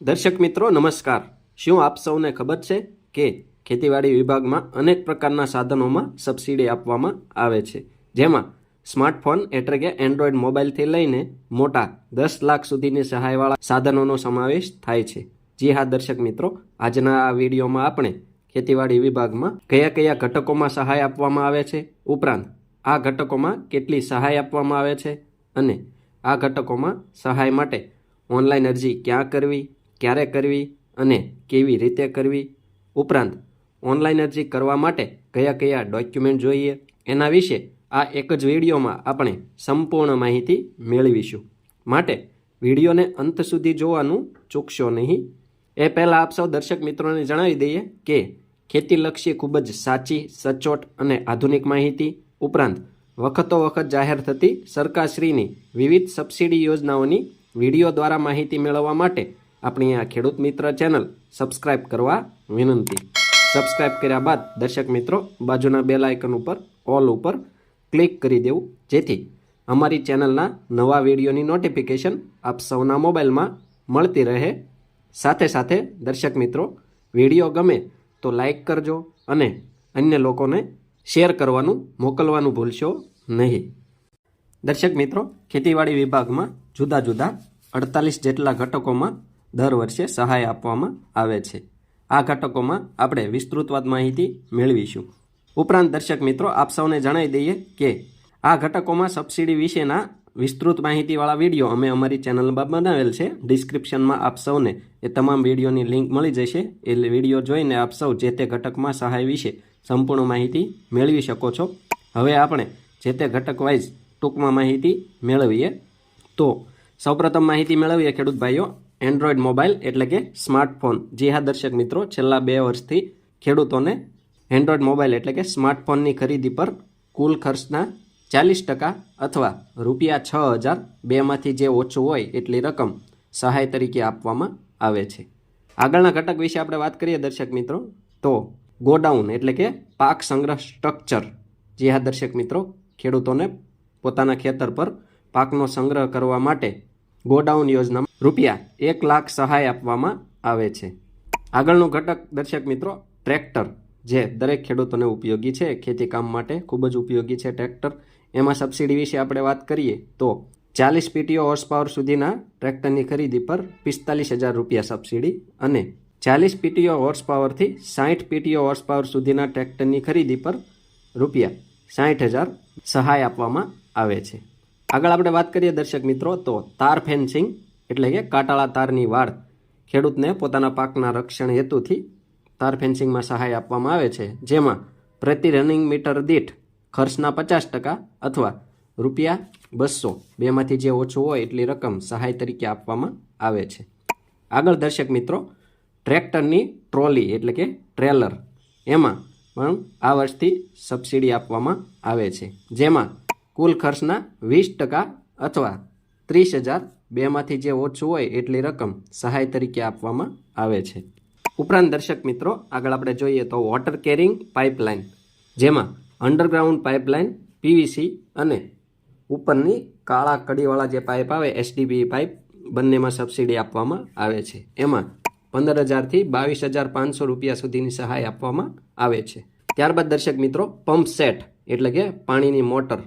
દર્શક મિત્રો, નમસ્કાર. શું આપ સૌને ખબર છે કે ખેતીવાડી વિભાગમાં અનેક પ્રકારના સાધનોમાં સબસિડી આપવામાં આવે છે? જેમાં સ્માર્ટફોન એટલે કે એન્ડ્રોઈડ મોબાઈલથી લઈને મોટા દસ લાખ સુધીની સહાયવાળા સાધનોનો સમાવેશ થાય છે. જી હા, દર્શક મિત્રો, આજના આ વિડીયોમાં આપણે ખેતીવાડી વિભાગમાં કયા કયા ઘટકોમાં સહાય આપવામાં આવે છે, ઉપરાંત આ ઘટકોમાં કેટલી સહાય આપવામાં આવે છે અને આ ઘટકોમાં સહાય માટે ઓનલાઈન અરજી ક્યાં કરવી ક્યારે કરવી અને કેવી રીતે કરવી? ઉપરાંત, ઓનલાઈન અરજી કરવા માટે કયા કયા ડોક્યુમેન્ટ જોઈએ? એના વિશે આ એક જ વિડીયોમાં આપણે સંપૂર્ણ માહિતી મેળવીશું. માટે વિડીયોને અંત સુધી જોવાનું ચૂકશો નહીં. એ પહેલાં આપ સૌ દર્શક મિત્રોને જણાવી દઈએ કે ખેતીલક્ષી ખૂબ જ સાચી, સચોટ અને આધુનિક માહિતી. ઉપરાંત વખતો વખત જાહેર થતી સરકારશ્રીની વિવિધ સબસિડી યોજનાઓની વીડિયો દ્વારા માહિતી મેળવવા માટે આપણી આ ખેડૂત મિત્ર ચેનલ સબસ્ક્રાઇબ કરવા વિનંતી. સબસ્ક્રાઇબ કર્યા બાદ દર્શક મિત્રો બાજુના બેલ આઇકન ઉપર ઓલ ઉપર ક્લિક કરી દેવું. જેથી અમારી ચેનલના નવા વિડીયોની નોટિફિકેશન આપ સૌના મોબાઈલમાં મળતી રહે. સાથે સાથે દર્શક મિત્રો, વીડિયો ગમે તો લાઇક કરજો અને અન્ય લોકોને શેર કરવાનું મોકલવાનું ભૂલશો નહીં. દર્શક મિત્રો, ખેતીવાડી વિભાગમાં જુદા જુદા અડતાલીસ જેટલા ઘટકોમાં દર વર્ષે સહાય આપવામાં આવે છે. આ ઘટકોમાં આપણે વિસ્તૃતવાદ માહિતી મેળવીશું. ઉપરાંત દર્શક મિત્રો, આપ સૌને જણાવી દઈએ કે આ ઘટકોમાં સબસિડી વિશેના વિસ્તૃત માહિતીવાળા વીડિયો અમે અમારી ચેનલમાં બનાવેલ છે. ડિસ્ક્રિપ્શનમાં આપ સૌને એ તમામ વિડીયોની લિંક મળી જશે. એ વીડિયો જોઈને આપ સૌ જે તે ઘટકમાં સહાય વિશે સંપૂર્ણ માહિતી મેળવી શકો છો. હવે આપણે જે તે ઘટક વાઇઝ ટૂંકમાં માહિતી મેળવીએ. તો સૌપ્રથમ માહિતી મેળવીએ ખેડૂત ભાઈઓ. એન્ડ્રોઈડ મોબાઈલ એટલે કે સ્માર્ટફોન. જી હા, દર્શક મિત્રો, છેલ્લા બે વર્ષથી ખેડૂતોને એન્ડ્રોઈડ મોબાઈલ એટલે કે સ્માર્ટફોનની ખરીદી પર કુલ ખર્ચના ચાલીસ ટકા અથવા રૂપિયા છ હજાર બેમાંથી જે ઓછું હોય એટલી રકમ સહાય તરીકે આપવામાં આવે છે. આગળના ઘટક વિશે આપણે વાત કરીએ દર્શક મિત્રો, તો ગોડાઉન એટલે કે પાક સંગ્રહ સ્ટ્રક્ચર. જી હા, દર્શક મિત્રો, ખેડૂતોને પોતાના ખેતર પર પાકનો સંગ્રહ કરવા માટે ગોડાઉન યોજનામાં રૂપિયા એક લાખ સહાય આપવામાં આવે છે. આગળનું ઘટક, દર્શક મિત્રો, ટ્રેક્ટર, જે દરેક ખેડૂતોને ઉપયોગી છે. ખેતી કામ માટે ખૂબ જ ઉપયોગી છે ટ્રેક્ટર. એમાં સબસિડી વિશે આપણે વાત કરીએ તો ચાલીસ પીટીઓ હોર્સ પાવર સુધીના ટ્રેક્ટરની ખરીદી પર પિસ્તાલીસ હજાર રૂપિયા સબસિડી અને ચાલીસ પીટીઓ હોર્સ પાવરથી સાઠ પીટીઓ હોર્સ પાવર સુધીના ટ્રેક્ટરની ખરીદી પર રૂપિયા સાઠ હજાર સહાય આપવામાં આવે છે. આગળ આપણે વાત કરીએ દર્શક મિત્રો, તો તાર ફેન્સિંગ એટલે કે કાટાળા તારની વાડ ખેડૂતને પોતાના પાકના રક્ષણ હેતુથી તાર ફેન્સિંગમાં સહાય આપવામાં આવે છે, જેમાં પ્રતિ રનિંગ મીટર દીઠ ખર્ચના પચાસ ટકા અથવા રૂપિયા બસો બેમાંથી જે ઓછું હોય એટલી રકમ સહાય તરીકે આપવામાં આવે છે. આગળ દર્શક મિત્રો, ટ્રેક્ટરની ટ્રોલી એટલે કે ટ્રેલર, એમાં પણ આ વર્ષથી સબસિડી આપવામાં આવે છે, જેમાં કુલ ખર્ચના વીસ ટકા અથવા ત્રીસ હજાર બેમાંથી જે ઓછું હોય એટલી રકમ સહાય તરીકે આપવામાં આવે છે. ઉપરાંત દર્શક મિત્રો, આગળ આપણે જોઈએ તો વોટર કેરિંગ પાઇપલાઇન જેમાં અંડરગ્રાઉન્ડ પાઇપલાઇન પીવીસી અને ઉપરની કાળા કડીવાળા જે પાઇપ આવે એસડીબી પાઇપ બંનેમાં સબસિડી આપવામાં આવે છે. એમાં પંદર હજારથી બાવીસ હજાર પાંચસો રૂપિયા સુધીની સહાય આપવામાં આવે છે. ત્યારબાદ દર્શક મિત્રો પંપ સેટ એટલે કે પાણીની મોટર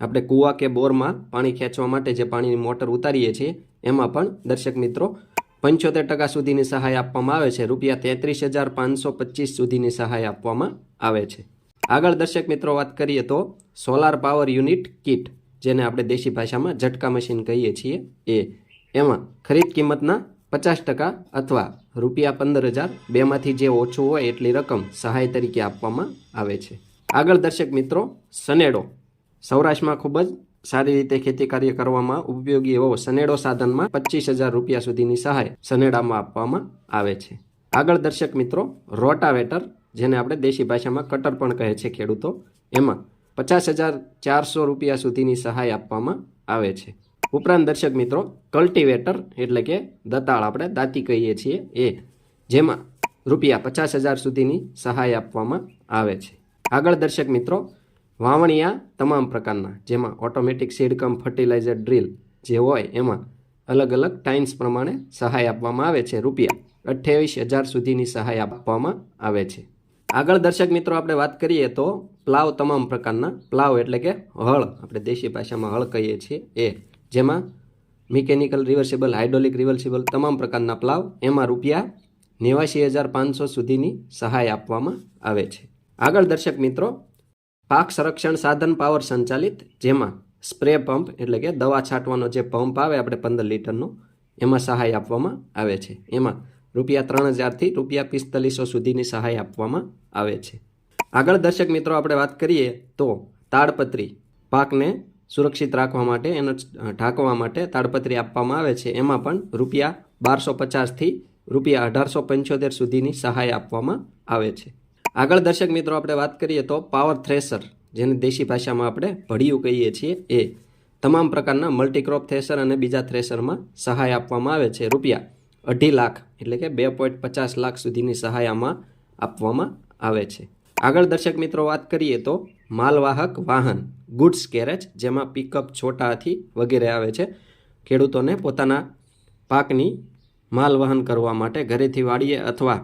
આપણે કૂવા કે બોરમાં પાણી ખેંચવા માટે જે પાણીની મોટર ઉતારીએ છીએ, એમાં પણ દર્શક મિત્રો પંચોતેર ટકા સુધીની સહાય આપવામાં આવે છે. રૂપિયા તેત્રીસ હજાર પાંચસો પચીસ સુધીની સહાય આપવામાં આવે છે. આગળ દર્શક મિત્રો વાત કરીએ તો સોલાર પાવર યુનિટ કિટ, જેને આપણે દેશી ભાષામાં ઝટકા મશીન કહીએ છીએ, એ એમાં ખરીદ કિંમતના પચાસ ટકા અથવા રૂપિયા પંદર હજાર બેમાંથી જે ઓછું હોય એટલી રકમ સહાય તરીકે આપવામાં આવે છે. આગળ દર્શક મિત્રો, સનેડો. સૌરાષ્ટ્રમાં ખૂબ જ સારી રીતે ખેતી કાર્ય કરવામાં ઉપયોગી એવો સનેડો સાધનમાં પચીસ હજાર રૂપિયા સુધીની સહાય સનેડામાં આપવામાં આવે છે. આગળ દર્શક મિત્રો, રોટાવેટર, જેને આપણે દેશી ભાષામાં કટર પણ કહે છે ખેડૂતો, એમાં પચાસ હજાર ચારસો રૂપિયા સુધીની સહાય આપવામાં આવે છે. ઉપરાંત દર્શક મિત્રો, કલ્ટિવેટર એટલે કે દતાળ આપણે દાંતી કહીએ છીએ, એ જેમાં રૂપિયા પચાસ હજાર સુધીની સહાય આપવામાં આવે છે. આગળ દર્શક મિત્રો વાવણિયા તમામ પ્રકારના, જેમાં ઓટોમેટિક સીડકમ ફર્ટિલાઇઝર ડ્રીલ જે હોય એમાં અલગ અલગ ટાઈમ્સ પ્રમાણે સહાય આપવામાં આવે છે, રૂપિયા અઠ્યાવીસ હજાર સુધીની સહાય આપવામાં આવે છે. આગળ દર્શક મિત્રો, આપણે વાત કરીએ તો પ્લાવ તમામ પ્રકારના, પ્લાવ એટલે કે હળ, આપણે દેશી ભાષામાં હળ કહીએ છીએ એ, જેમાં મિકેનિકલ રિવર્સિબલ હાઇડ્રોલિક રિવર્સિબલ તમામ પ્રકારના પ્લાવ એમાં રૂપિયા નેવાસી હજાર પાંચસો સુધીની સહાય આપવામાં આવે છે. આગળ દર્શક મિત્રો પાક સંરક્ષણ સાધન પાવર સંચાલિત, જેમાં સ્પ્રે પંપ એટલે કે દવા છાંટવાનો જે પંપ આવે આપણે પંદર લીટરનો, એમાં સહાય આપવામાં આવે છે. એમાં રૂપિયા ત્રણ હજારથી રૂપિયા પિસ્તાલીસો સુધીની સહાય આપવામાં આવે છે. આગળ દર્શક મિત્રો આપણે વાત કરીએ તો તાડપત્રી, પાકને સુરક્ષિત રાખવા માટે એનો ઢાંકવા માટે તાડપત્રી આપવામાં આવે છે. એમાં પણ રૂપિયા બારસો પચાસથી રૂપિયા અઢારસો પંચોતેર સુધીની સહાય આપવામાં આવે છે. આગળ દર્શક મિત્રો, આપણે વાત કરીએ તો પાવર થ્રેસર જેને દેશી ભાષામાં આપણે ભડિયું કહીએ છીએ, એ તમામ પ્રકારના મલ્ટીક્રોપ થ્રેસર અને બીજા થ્રેસરમાં સહાય આપવામાં આવે છે. રૂપિયા અઢી લાખ એટલે કે બે પોઈન્ટ પચાસ લાખ સુધીની સહાયામાં આપવામાં આવે છે. આગળ દર્શક મિત્રો, વાત કરીએ તો માલવાહક વાહન ગુડ્સ કેરેજ જેમાં પિકઅપ છોટા હાથી વગેરે આવે છે. ખેડૂતોને પોતાના પાકની માલ વહન કરવા માટે ઘરેથી વાડીએ અથવા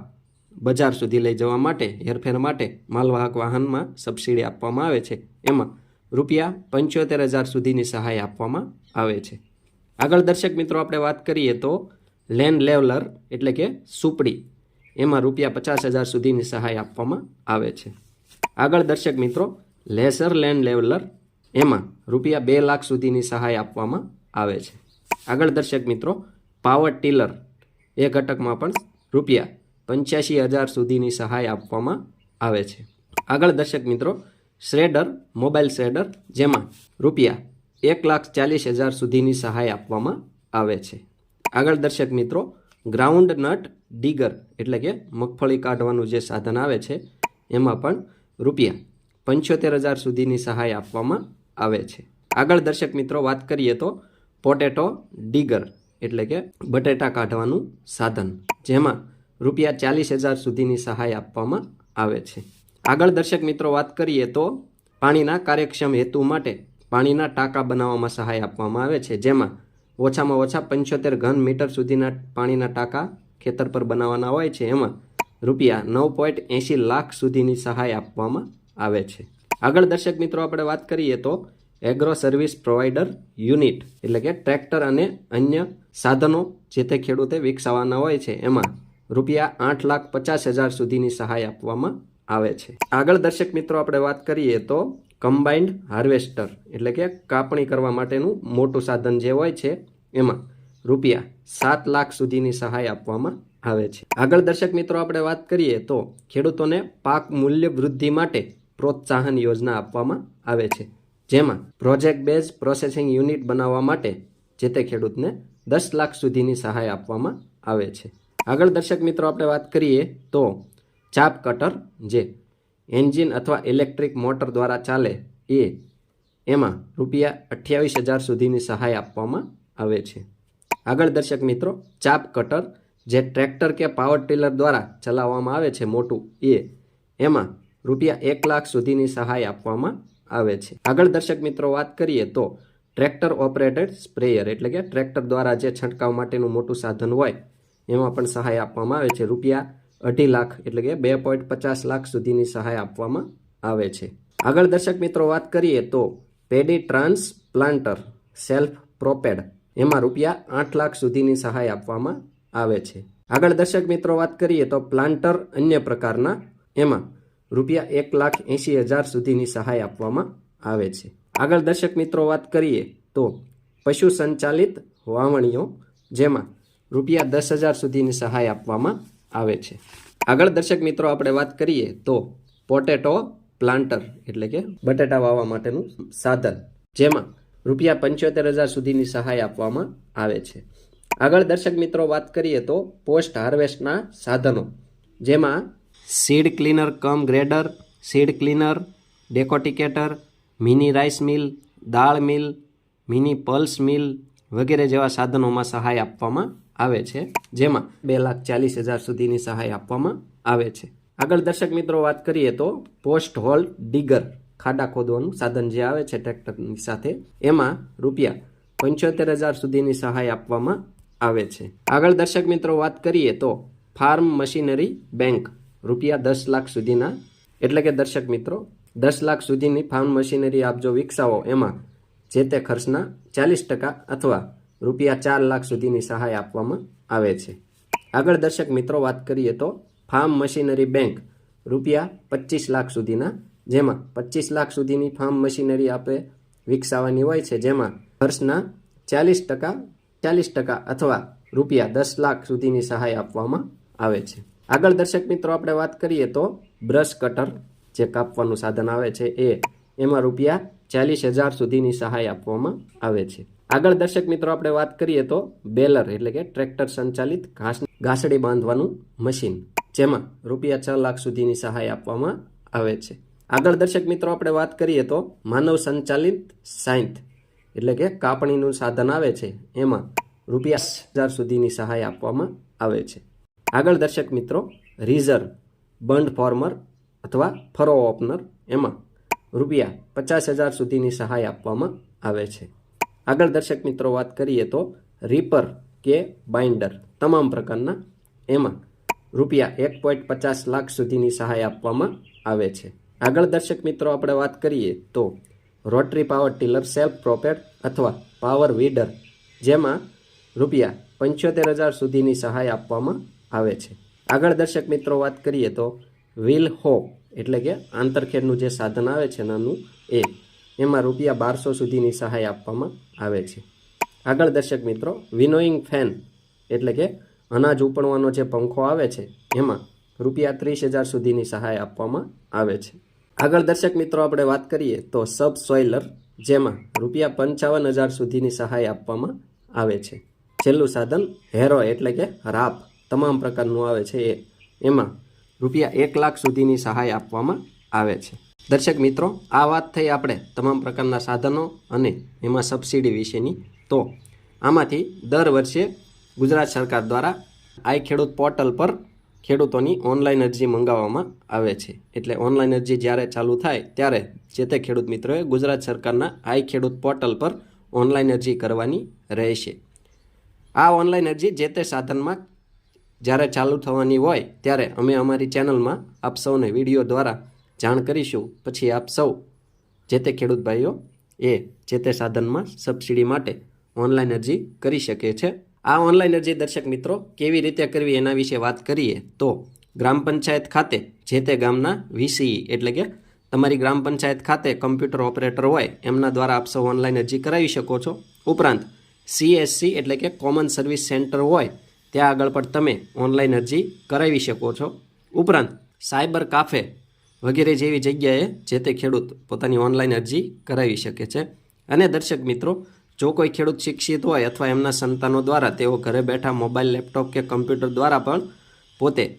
બજાર સુધી લઈ જવા માટે, હેરફેર માટે માલવાહક વાહનમાં સબસિડી આપવામાં આવે છે. એમાં રૂપિયા પંચોતેર હજાર સુધીની સહાય આપવામાં આવે છે. આગળ દર્શક મિત્રો, આપણે વાત કરીએ તો લેન્ડ લેવલર એટલે કે સુપડી. એમાં રૂપિયા પચાસ હજાર સુધીની સહાય આપવામાં આવે છે. આગળ દર્શક મિત્રો, લેસર લેન્ડ લેવલર એમાં રૂપિયા બે લાખ સુધીની સહાય આપવામાં આવે છે. આગળ દર્શક મિત્રો, પાવર ટીલર એ ઘટકમાં પણ રૂપિયા પંચ્યાસી હજાર સુધીની સહાય આપવામાં આવે છે. આગળ દર્શક મિત્રો, શ્રેડર, મોબાઈલ શ્રેડર, જેમાં રૂપિયા એક લાખ ચાલીસ હજાર સુધીની સહાય આપવામાં આવે છે. આગળ દર્શક મિત્રો, ગ્રાઉન્ડ નટ ડીગર એટલે કે મગફળી કાઢવાનું જે સાધન આવે છે, એમાં પણ રૂપિયા પંચોતેર હજાર સુધીની સહાય આપવામાં આવે છે. આગળ દર્શક મિત્રો, વાત કરીએ તો પોટેટો ડીગર એટલે કે બટેટા કાઢવાનું સાધન, જેમાં રૂપિયા ચાલીસ હજાર સુધીની સહાય આપવામાં આવે છે. આગળ દર્શક મિત્રો વાત કરીએ તો પાણીના કાર્યક્ષમ હેતુ માટે પાણીના ટાંકા બનાવવામાં સહાય આપવામાં આવે છે. જેમાં ઓછામાં ઓછા પંચોતેર ઘન મીટર સુધીના પાણીના ટાંકા ખેતર પર બનાવવાના હોય છે. એમાં રૂપિયા નવ પોઈન્ટ એંશી લાખ સુધીની સહાય આપવામાં આવે છે. આગળ દર્શક મિત્રો આપણે વાત કરીએ તો એગ્રો સર્વિસ પ્રોવાઈડર યુનિટ, એટલે કે ટ્રેક્ટર અને અન્ય સાધનો જે તે ખેડૂતે વિકસાવવાના હોય છે. એમાં રૂપિયા આઠ લાખ પચાસ હજાર સુધીની સહાય આપવામાં આવે છે. આગળ દર્શક મિત્રો, આપણે વાત કરીએ તો કમ્બાઇન્ડ હાર્વેસ્ટર એટલે કે કાપણી કરવા માટેનું મોટું સાધન જે હોય છે, એમાં રૂપિયા સાત લાખ સુધીની સહાય આપવામાં આવે છે. આગળ દર્શક મિત્રો, આપણે વાત કરીએ તો ખેડૂતોને પાક મૂલ્ય વૃદ્ધિ માટે પ્રોત્સાહન યોજના આપવામાં આવે છે. જેમાં પ્રોજેક્ટ બેઝ પ્રોસેસિંગ યુનિટ બનાવવા માટે જે તે ખેડૂતને દસ લાખ સુધીની સહાય આપવામાં આવે છે. આગળ દર્શક મિત્રો, આપણે વાત કરીએ તો ચાપ કટર જે એન્જિન અથવા ઇલેક્ટ્રિક મોટર દ્વારા ચાલે એ એમાં રૂપિયા અઠ્યાવીસ હજાર સુધીની સહાય આપવામાં આવે છે. આગળ દર્શક મિત્રો, ચાપ કટર જે ટ્રેક્ટર કે પાવર ટીલર દ્વારા ચલાવવામાં આવે છે મોટું, એ એમાં રૂપિયા એક લાખ સુધીની સહાય આપવામાં આવે છે. આગળ દર્શક મિત્રો, વાત કરીએ તો ટ્રેક્ટર ઓપરેટેડ સ્પ્રેયર, એટલે કે ટ્રેક્ટર દ્વારા જે છંટકાવ માટેનું મોટું સાધન હોય એમાં પણ સહાય આપવામાં આવે છે. રૂપિયા અઢી લાખ એટલે કે બે પોઈન્ટ પચાસ લાખ સુધીની સહાય આપવામાં આવે છે. આગળ દર્શક મિત્રો વાત કરીએ તો પેડી ટ્રાન્સપ્લાન્ટર સેલ્ફ પ્રોપેડ એમાં રૂપિયા આઠ લાખ સુધીની સહાય આપવામાં આવે છે. આગળ દર્શક મિત્રો વાત કરીએ તો પ્લાન્ટર અન્ય પ્રકારના એમાં રૂપિયા એક લાખ એંશી હજાર સુધીની સહાય આપવામાં આવે છે. આગળ દર્શક મિત્રો વાત કરીએ તો પશુ સંચાલિત વાવણીઓ જેમાં રૂપિયા દસ હજાર સુધીની સહાય આપવામાં આવે છે. આગળ દર્શક મિત્રો, આપણે વાત કરીએ તો પોટેટો પ્લાન્ટર એટલે કે બટેટા વાવવા માટેનું સાધન, જેમાં રૂપિયા પંચોતેર હજાર સુધીની સહાય આપવામાં આવે છે. આગળ દર્શક મિત્રો, વાત કરીએ તો પોસ્ટ હાર્વેસ્ટના સાધનો, જેમાં seed cleaner, cum grader, seed cleaner, decorticator, mini rice mill, દાળ મિલ, મિની પલ્સ મિલ વગેરે જેવા સાધનોમાં સહાય આપવામાં આવે છે, જેમાં બે લાખ ચાલીસ હજાર સુધીની સહાય આપવામાં આવે છે. આગળ દર્શક મિત્રો વાત કરીએ તો પોસ્ટ હોલ ડીગર ખાડા ખોદવાનું સાધન જે આવે છે ટ્રેક્ટરની સાથે, એમાં રૂપિયા પંચોતેર હજાર સુધીની સહાય આપવામાં આવે છે. આગળ દર્શક મિત્રો વાત કરીએ તો ફાર્મ મશીનરી બેંક રૂપિયા દસ લાખ સુધીના, એટલે કે દર્શક મિત્રો, દસ લાખ સુધીની ફાર્મ મશીનરી આપ જો વિકસાવો, એમાં જે તે ખર્ચના ચાલીસ ટકા અથવા રૂપિયા ચાર લાખ સુધીની સહાય આપવામાં આવે છે. આગળ દર્શક મિત્રો વાત કરીએ તો ફાર્મ મશીનરી બેંક રૂપિયા પચીસ લાખ સુધીના, જેમાં પચીસ લાખ સુધીની ફાર્મ મશીનરી આપણે વિકસાવવાની હોય છે, જેમાં ખર્ચના ચાલીસ ટકા ચાલીસ ટકા અથવા રૂપિયા દસ લાખ સુધીની સહાય આપવામાં આવે છે. આગળ દર્શક મિત્રો આપણે વાત કરીએ તો બ્રશ કટર જે કાપવાનું સાધન આવે છે એ, એમાં રૂપિયા ચાલીસ હજાર સુધીની સહાય આપવામાં આવે છે. આગળ દર્શક મિત્રો, આપણે વાત કરીએ તો બેલર એટલે કે ટ્રેક્ટર સંચાલિત ઘાસ ઘાસડી બાંધવાનું મશીન, જેમાં રૂપિયા છ લાખ સુધીની સહાય આપવામાં આવે છે. આગળ દર્શક મિત્રો, આપણે વાત કરીએ તો માનવ સંચાલિત સાયન્થ એટલે કે કાપણીનું સાધન આવે છે. એમાં રૂપિયા હજાર સુધીની સહાય આપવામાં આવે છે. આગળ દર્શક મિત્રો રીઝર બંડ ફોર્મર અથવા ફરો ઓપનર એમાં રૂપિયા પચાસ હજાર સુધીની સહાય આપવામાં આવે છે. આગળ દર્શક મિત્રો વાત કરીએ તો રીપર કે બાઇન્ડર તમામ પ્રકારના એમાં રૂપિયા એક પોઈન્ટ પચાસ લાખ સુધીની સહાય આપવામાં આવે છે. આગળ દર્શક મિત્રો આપણે વાત કરીએ તો rotary power tiller self propelled અથવા પાવર વીડર જેમાં રૂપિયા પંચોતેર હજાર સુધીની સહાય આપવામાં આવે છે. આગળ દર્શક મિત્રો વાત કરીએ તો વ્હીલ હો એટલે કે આંતરખેડનું જે સાધન આવે છે નાનું એ, એમાં રૂપિયા બારસો સુધીની સહાય આપવામાં આવે છે. આગળ દર્શક મિત્રો વિનોઈંગ ફેન એટલે કે અનાજ ઉપણવાનો જે પંખો આવે છે, એમાં રૂપિયા ત્રીસ હજાર સુધીની સહાય આપવામાં આવે છે. આગળ દર્શક મિત્રો, આપણે વાત કરીએ તો સબ સોઇલર જેમાં રૂપિયા પંચાવન હજાર સુધીની સહાય આપવામાં આવે છે. છેલ્લું સાધન હેરો એટલે કે રાપ, તમામ પ્રકારનું આવે છે એ. એમાં રૂપિયા એક લાખ સુધીની સહાય આપવામાં આવે છે. દર્શક મિત્રો, આ વાત થઈ આપણે તમામ પ્રકારના સાધનો અને એમાં સબસિડી વિશેની. તો આમાંથી દર વર્ષે ગુજરાત સરકાર દ્વારા આઈ ખેડૂત પોર્ટલ પર ખેડૂતોની ઓનલાઈન અરજી મંગાવવામાં આવે છે. એટલે ઓનલાઈન અરજી જ્યારે ચાલુ થાય ત્યારે જે તે ખેડૂત મિત્રોએ ગુજરાત સરકારના આઈ ખેડૂત પોર્ટલ પર ઓનલાઈન અરજી કરવાની રહેશે. આ ઓનલાઈન અરજી જે તે સાધનમાં જ્યારે ચાલુ થવાની હોય ત્યારે અમે અમારી ચેનલમાં આપ સૌને વીડિયો દ્વારા જાણ કરીશું. પછી આપ સૌ, જે તે ખેડૂત ભાઈઓ, એ જે તે સાધનમાં સબસિડી માટે ઓનલાઈન અરજી કરી શકે છે. આ ઓનલાઈન અરજી દર્શક મિત્રો, કેવી રીતે કરવી એના વિશે વાત કરીએ તો ગ્રામ પંચાયત ખાતે, જે તે ગામના વીસીઈ એટલે કે તમારી ગ્રામ પંચાયત ખાતે કમ્પ્યુટર ઓપરેટર હોય, એમના દ્વારા આપ સૌ ઓનલાઈન અરજી કરાવી શકો છો. ઉપરાંત સીએસસી એટલે કે કોમન સર્વિસ સેન્ટર હોય ત્યાં આગળ પણ તમે ઓનલાઈન અરજી કરાવી શકો છો. ઉપરાંત, સાયબર કાફે વગેરે જેવી જગ્યાએ જે તે ખેડૂત પોતાની ઓનલાઈન અરજી કરાવી શકે છે. અને દર્શક મિત્રો, જો કોઈ ખેડૂત શિક્ષિત હોય અથવા એમના સંતાનો દ્વારા તેઓ ઘરે બેઠા મોબાઈલ, લેપટોપ કે કમ્પ્યુટર દ્વારા પણ પોતે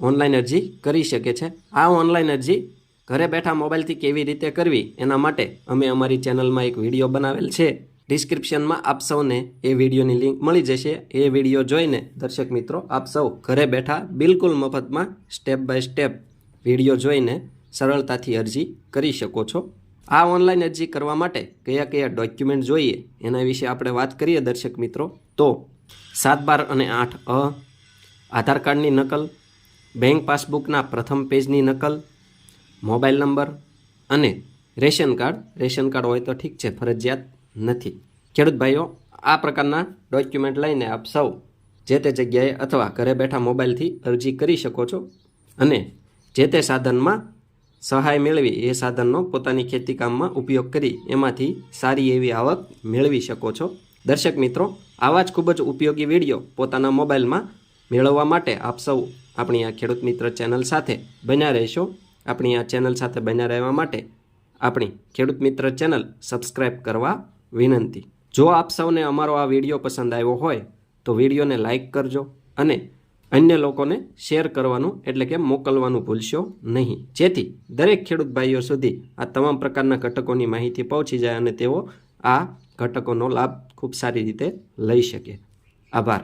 ઓનલાઈન અરજી કરી શકે છે. આ ઓનલાઈન અરજી ઘરે બેઠા મોબાઈલથી કેવી રીતે કરવી એના માટે અમે અમારી ચેનલમાં એક વીડિયો બનાવેલ છે. ડિસ્ક્રિપ્શનમાં આપ સૌને એ વિડીયોની લિંક મળી જશે. એ વીડિયો જોઈને દર્શક મિત્રો, આપ સૌ ઘરે બેઠા બિલકુલ મફતમાં સ્ટેપ બાય સ્ટેપ વીડિયો જોઈને સરળતાથી અરજી કરી શકો છો. આ ઓનલાઈન અરજી કરવા માટે કયા કયા ડોક્યુમેન્ટ જોઈએ એના વિશે આપણે વાત કરીએ દર્શક મિત્રો. તો સાત બાર અને આઠ અ, આધાર કાર્ડની નકલ, બેંક પાસબુકના પ્રથમ પેજની નકલ, મોબાઈલ નંબર અને રેશન કાર્ડ. રેશન કાર્ડ હોય તો ઠીક છે, ફરજિયાત નથી. ખેડૂત ભાઈઓ, આ પ્રકારના ડોક્યુમેન્ટ લઈને આપ સૌ જે તે જગ્યાએ અથવા ઘરે બેઠા મોબાઈલથી અરજી કરી શકો છો અને જે તે સાધનમાં સહાય મેળવી એ સાધનનો પોતાની ખેતી કામમાં ઉપયોગ કરી એમાંથી સારી એવી આવક મેળવી શકો છો. દર્શક મિત્રો, આવા જ ખૂબ જ ઉપયોગી વીડિયો પોતાના મોબાઈલમાં મેળવવા માટે આપ સૌ આપણી આ ખેડૂત મિત્ર ચેનલ સાથે બન્યા રહેશો. આપણી આ ચેનલ સાથે બન્યા રહેવા માટે આપણી ખેડૂત મિત્ર ચેનલ સબસ્ક્રાઈબ કરવા વિનંતી. જો આપ સૌને અમારો આ વીડિયો પસંદ આવ્યો હોય, તો વિડીયોને લાઇક કરજો અને અન્ય લોકોને શેર કરવાનું એટલે કે મોકલવાનું ભૂલશો નહીં. જેથી દરેક ખેડૂત ભાઈઓ સુધી આ તમામ પ્રકારના ઘટકોની માહિતી પહોંચી જાય અને તેઓ આ ઘટકોનો લાભ ખૂબ સારી રીતે લઈ શકે. આભાર.